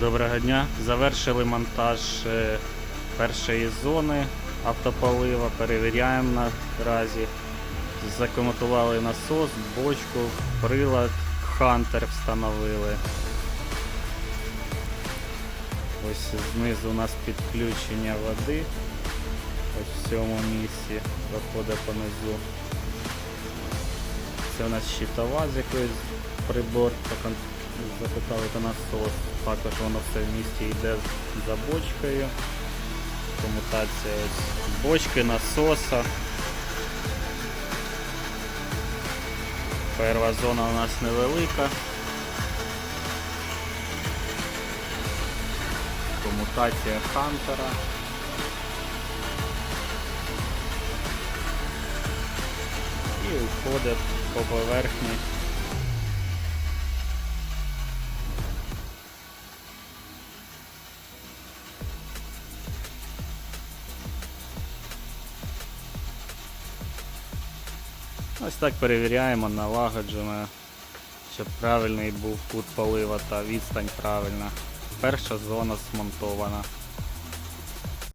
Доброго дня. Завершили монтаж е, першої зони автополива. Перевіряємо наразі. Закомутували насос, бочку, прилад, хантер встановили. Ось знизу у нас підключення води. Ось в цьому місці проходить понизу. Це у нас щитова, з якоїсь прибор покон- запитали та насос. Також воно все в місті йде за бочкою. Комутація ось бочки, насоса. Перша зона у нас невелика. Комутація Хантера. І входить по поверхні. Ось так перевіряємо, налагоджуємо, щоб правильний був кут полива та відстань правильна. Перша зона змонтована.